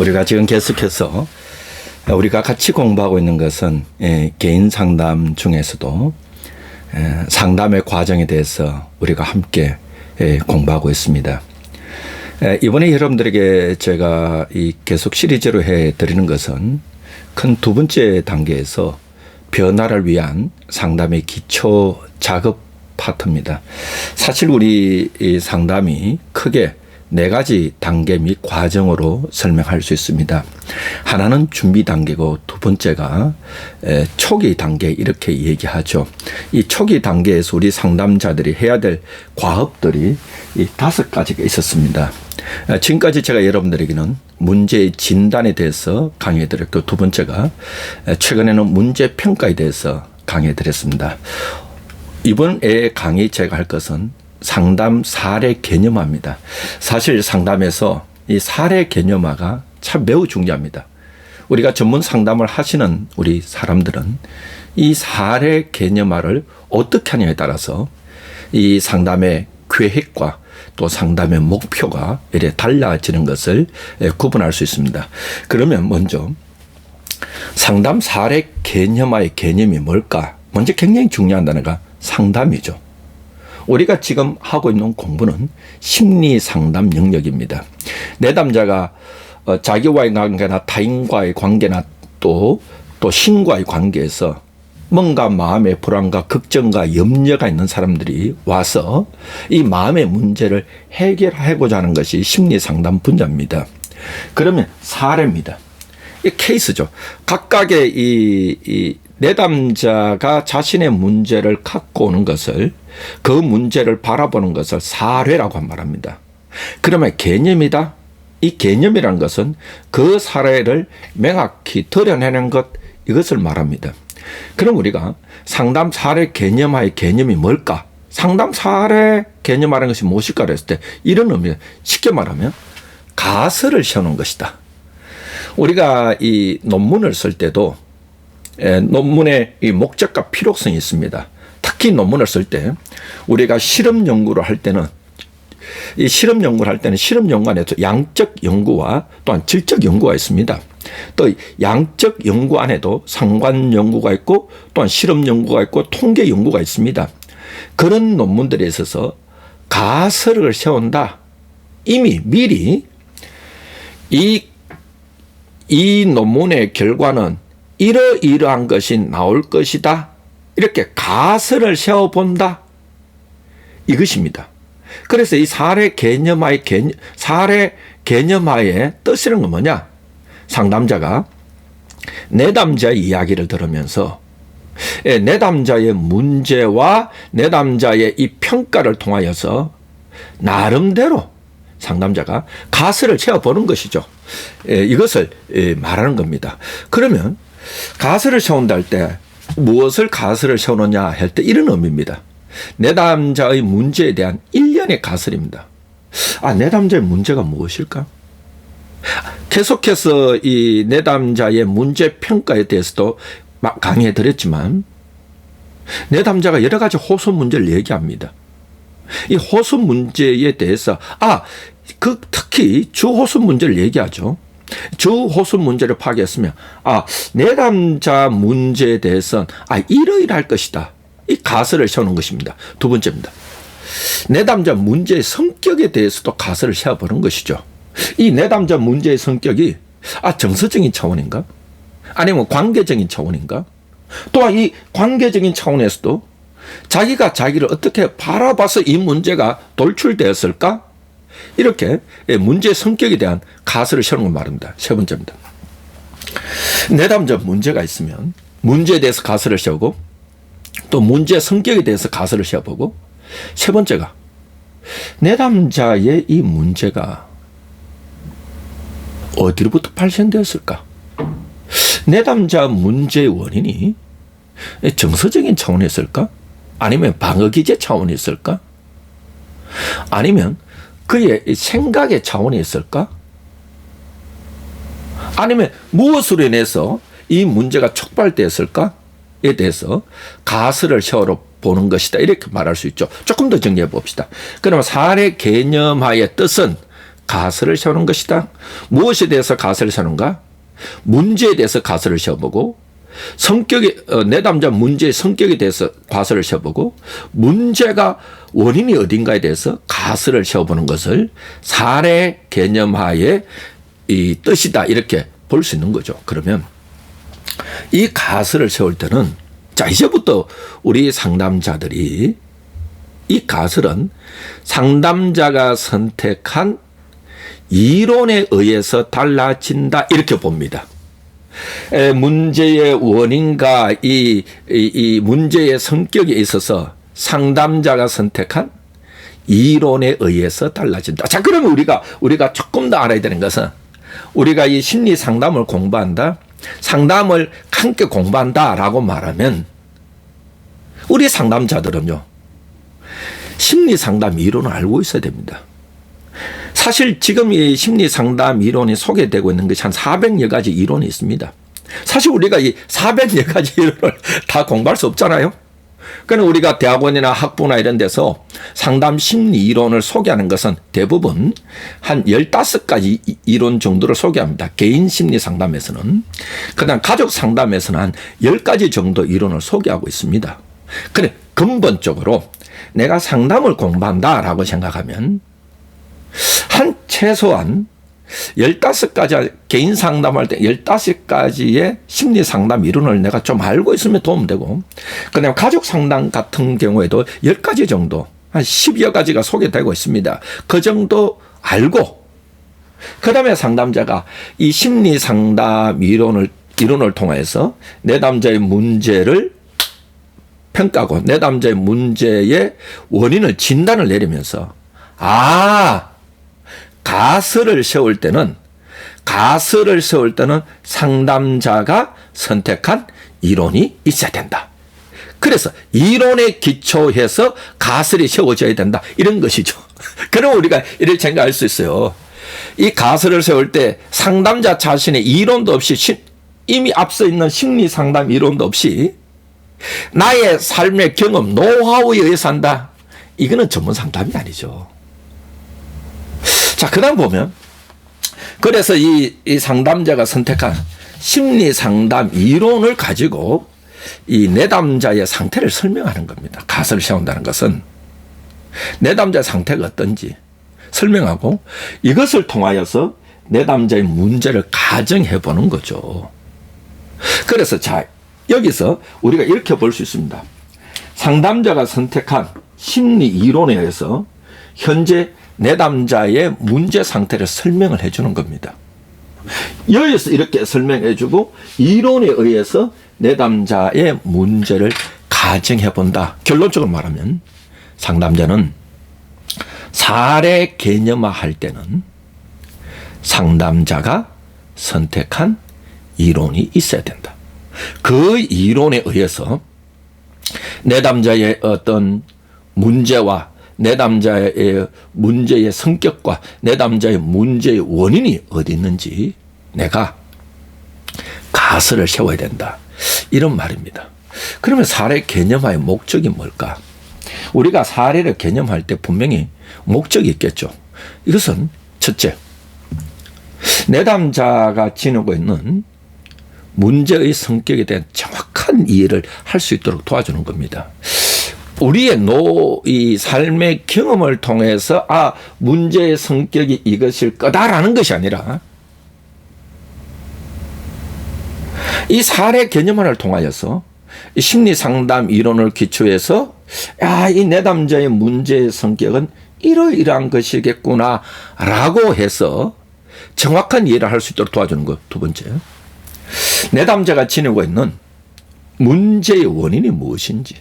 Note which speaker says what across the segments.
Speaker 1: 우리가 지금 계속해서 우리가 같이 공부하고 있는 것은 예, 개인 상담 중에서도 예, 상담의 과정에 대해서 우리가 함께 예, 공부하고 있습니다. 예, 이번에 여러분들에게 제가 이 계속 시리즈로 해 드리는 것은 큰 두 번째 단계에서 변화를 위한 상담의 기초 작업 파트입니다. 사실 우리 이 상담이 크게 네 가지 단계 및 과정으로 설명할 수 있습니다. 하나는 준비 단계고 두 번째가 에, 초기 단계 이렇게 얘기하죠. 이 초기 단계에서 우리 상담자들이 해야 될 과업들이 이 다섯 가지가 있었습니다. 에, 지금까지 제가 여러분들에게는 문제의 진단에 대해서 강의해 드렸고 두 번째가 에, 최근에는 문제 평가에 대해서 강의해 드렸습니다. 이번에 강의 제가 할 것은 상담 사례 개념화입니다. 사실 상담에서 이 사례 개념화가 참 매우 중요합니다. 우리가 전문 상담을 하시는 우리 사람들은 이 사례 개념화를 어떻게 하냐에 따라서 이 상담의 계획과 또 상담의 목표가 이래 달라지는 것을 구분할 수 있습니다. 그러면 먼저 상담 사례 개념화의 개념이 뭘까? 먼저 굉장히 중요한 단어가 상담이죠. 우리가 지금 하고 있는 공부는 심리 상담 영역입니다. 내담자가 어, 자기와의 관계나 타인과의 관계나 또, 또 신과의 관계에서 뭔가 마음의 불안과 걱정과 염려가 있는 사람들이 와서 이 마음의 문제를 해결하고자 하는 것이 심리 상담 분야입니다. 그러면 사례입니다. 이 케이스죠. 각각의 이, 이 내담자가 자신의 문제를 갖고 오는 것을 그 문제를 바라보는 것을 사례라고 말합니다. 그러면 개념이다. 이 개념이라는 것은 그 사례를 명확히 드러내는 것 이것을 말합니다. 그럼 우리가 상담 사례 개념화의 개념이 뭘까? 상담 사례 개념화라는 것이 무엇일까 그랬을 때 이런 의미 쉽게 말하면 가설을 세우는 것이다. 우리가 이 논문을 쓸 때도 예, 논문의 이 목적과 필요성이 있습니다. 특히 논문을 쓸 때 우리가 실험 연구를 할 때는 이 실험 연구를 할 때는 실험 연구 안에서 양적 연구와 또한 질적 연구가 있습니다. 또 양적 연구 안에도 상관 연구가 있고 또한 실험 연구가 있고 통계 연구가 있습니다. 그런 논문들에 있어서 가설을 세운다. 이미 미리 이, 이 논문의 결과는 이러이러한 것이 나올 것이다. 이렇게 가설을 세워본다. 이것입니다. 그래서 이 사례 개념화의 개념, 사례 개념화의 뜻이란 건 뭐냐? 상담자가 내담자의 이야기를 들으면서 예, 내담자의 문제와 내담자의 이 평가를 통하여서 나름대로 상담자가 가설을 채워보는 것이죠. 예, 이것을 예, 말하는 겁니다. 그러면 가설을 세운다 할 때 무엇을 가설을 세우느냐 할 때 이런 의미입니다. 내담자의 문제에 대한 일련의 가설입니다. 아, 내담자의 문제가 무엇일까? 계속해서 이 내담자의 문제 평가에 대해서도 강의해 드렸지만 내담자가 여러 가지 호소 문제를 얘기합니다. 이 호소 문제에 대해서 아, 그 특히 주호소 문제를 얘기하죠. 주호소 문제를 파악했으면 아, 내담자 문제에 대해서는 아, 이러이러할 것이다. 이 가설을 세우는 것입니다. 두 번째입니다. 내담자 문제의 성격에 대해서도 가설을 세워보는 것이죠. 이 내담자 문제의 성격이 아 정서적인 차원인가? 아니면 관계적인 차원인가? 또한 이 관계적인 차원에서도 자기가 자기를 어떻게 바라봐서 이 문제가 돌출되었을까? 이렇게 문제의 성격에 대한 가설을 세우는 걸 말합니다. 세 번째입니다. 내담자 문제가 있으면 문제에 대해서 가설을 세우고 또 문제 성격에 대해서 가설을 세워보고 세 번째가 내담자의 이 문제가 어디로부터 발생되었을까? 내담자 문제의 원인이 정서적인 차원이었을까? 아니면 방어기제 차원이 있을까? 아니면 그의 생각의 차원이 있을까? 아니면 무엇으로 인해서 이 문제가 촉발되었을까?에 대해서 가설을 세워 보는 것이다. 이렇게 말할 수 있죠. 조금 더 정리해 봅시다. 그러면 사례 개념화의 뜻은 가설을 세우는 것이다. 무엇에 대해서 가설을 세우는가? 문제에 대해서 가설을 세워보고 성격에 어, 내담자 문제의 성격에 대해서 가설을 세워보고 문제가 원인이 어딘가에 대해서 가설을 세워보는 것을 사례 개념하에 이 뜻이다 이렇게 볼 수 있는 거죠. 그러면 이 가설을 세울 때는 자 이제부터 우리 상담자들이 이 가설은 상담자가 선택한 이론에 의해서 달라진다 이렇게 봅니다. 에, 문제의 원인과 이, 이, 이 문제의 성격에 있어서 상담자가 선택한 이론에 의해서 달라진다. 자, 그러면 우리가 우리가 조금 더 알아야 되는 것은 우리가 이 심리 상담을 공부한다, 상담을 함께 공부한다라고 말하면 우리 상담자들은요 심리 상담 이론을 알고 있어야 됩니다. 사실 지금 이 심리 상담 이론이 소개되고 있는 것이 한 400여 가지 이론이 있습니다. 사실 우리가 이 400여 가지 이론을 다 공부할 수 없잖아요. 그러니까 우리가 대학원이나 학부나 이런 데서 상담 심리 이론을 소개하는 것은 대부분 한 15가지 이론 정도를 소개합니다. 개인 심리 상담에서는. 그다음 가족 상담에서는 한 10가지 정도 이론을 소개하고 있습니다. 그래 근본적으로 내가 상담을 공부한다라고 생각하면 한 최소한 15가지 개인 상담할 때 15가지의 심리 상담 이론을 내가 좀 알고 있으면 도움되고 그다음에 가족 상담 같은 경우에도 10가지 정도 한 10여 가지가 소개되고 있습니다. 그 정도 알고 그다음에 상담자가 이 심리 상담 이론을 이론을 통해서 내담자의 문제를 평가하고 내담자의 문제의 원인을 진단을 내리면서 아 가설을 세울 때는 가설을 세울 때는 상담자가 선택한 이론이 있어야 된다. 그래서 이론에 기초해서 가설이 세워져야 된다. 이런 것이죠. 그럼 우리가 이를 생각할 수 있어요. 이 가설을 세울 때 상담자 자신의 이론도 없이 이미 앞서 있는 심리 상담 이론도 없이 나의 삶의 경험, 노하우에 의해서 한다. 이거는 전문 상담이 아니죠. 자, 그 다음 보면, 그래서 이, 이 상담자가 선택한 심리 상담 이론을 가지고 이 내담자의 상태를 설명하는 겁니다. 가설을 세운다는 것은 내담자의 상태가 어떤지 설명하고 이것을 통하여서 내담자의 문제를 가정해 보는 거죠. 그래서 자, 여기서 우리가 이렇게 볼 수 있습니다. 상담자가 선택한 심리 이론에 의해서 현재 내담자의 문제 상태를 설명을 해주는 겁니다. 여기서 이렇게 설명해주고 이론에 의해서 내담자의 문제를 가정해 본다. 결론적으로 말하면 상담자는 사례 개념화 할 때는 상담자가 선택한 이론이 있어야 된다. 그 이론에 의해서 내담자의 어떤 문제와 내담자의 문제의 성격과 내담자의 문제의 원인이 어디 있는지 내가 가설을 세워야 된다. 이런 말입니다. 그러면 사례 개념화의 목적이 뭘까? 우리가 사례를 개념할 때 분명히 목적이 있겠죠. 이것은 첫째, 내담자가 지니고 있는 문제의 성격에 대한 정확한 이해를 할 수 있도록 도와주는 겁니다. 우리의 노, 이 삶의 경험을 통해서, 아, 문제의 성격이 이것일 거다라는 것이 아니라, 이 사례 개념을 통하여서, 이 심리 상담 이론을 기초해서, 야, 이 내담자의 문제의 성격은 이러이러한 것이겠구나, 라고 해서 정확한 이해를 할 수 있도록 도와주는 것, 두 번째. 내담자가 지니고 있는 문제의 원인이 무엇인지,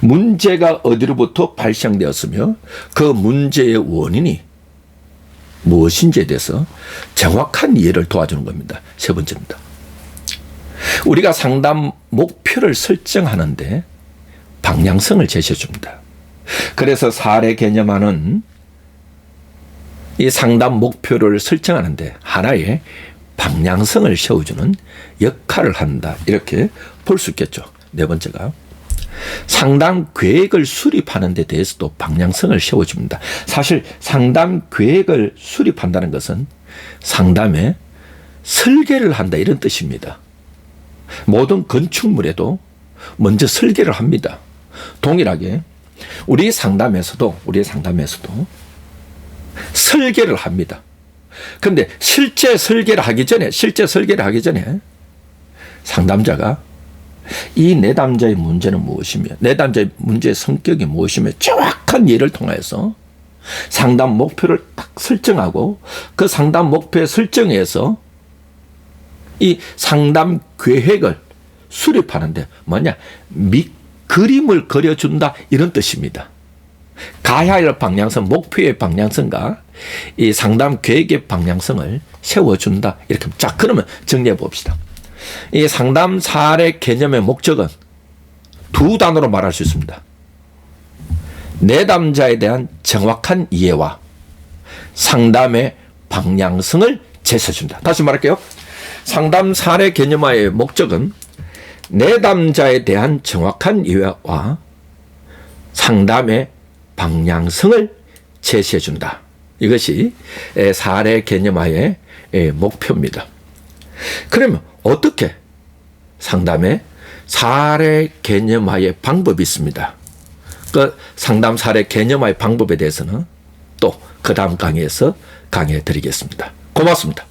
Speaker 1: 문제가 어디로부터 발생되었으며 그 문제의 원인이 무엇인지에 대해서 정확한 이해를 도와주는 겁니다. 세 번째입니다. 우리가 상담 목표를 설정하는데 방향성을 제시해 줍니다. 그래서 사례 개념화는 이 상담 목표를 설정하는데 하나의 방향성을 세워주는 역할을 한다. 이렇게 볼 수 있겠죠. 네 번째가 상담 계획을 수립하는 데 대해서도 방향성을 세워줍니다. 사실 상담 계획을 수립한다는 것은 상담에 설계를 한다 이런 뜻입니다. 모든 건축물에도 먼저 설계를 합니다. 동일하게 우리 상담에서도 우리 상담에서도 설계를 합니다. 근데 실제 설계를 하기 전에 실제 설계를 하기 전에 상담자가 이 내담자의 문제는 무엇이며 내담자의 문제의 성격이 무엇이며 정확한 예를 통해서 상담 목표를 딱 설정하고 그 상담 목표에 설정해서 이 상담 계획을 수립하는데 뭐냐 밑 그림을 그려준다 이런 뜻입니다. 가야 할 방향성, 목표의 방향성과 이 상담 계획의 방향성을 세워준다. 이렇게. 자, 그러면 정리해 봅시다. 이 상담 사례 개념의 목적은 두 단어로 말할 수 있습니다. 내담자에 대한 정확한 이해와 상담의 방향성을 제시해준다. 다시 말할게요. 상담 사례 개념화의 목적은 내담자에 대한 정확한 이해와 상담의 방향성을 제시해준다. 이것이 에, 사례 개념화의 에, 목표입니다. 그러면 어떻게 상담의 사례 개념화의 방법이 있습니다. 그 상담 사례 개념화의 방법에 대해서는 또 그 다음 강의에서 강의해 드리겠습니다. 고맙습니다.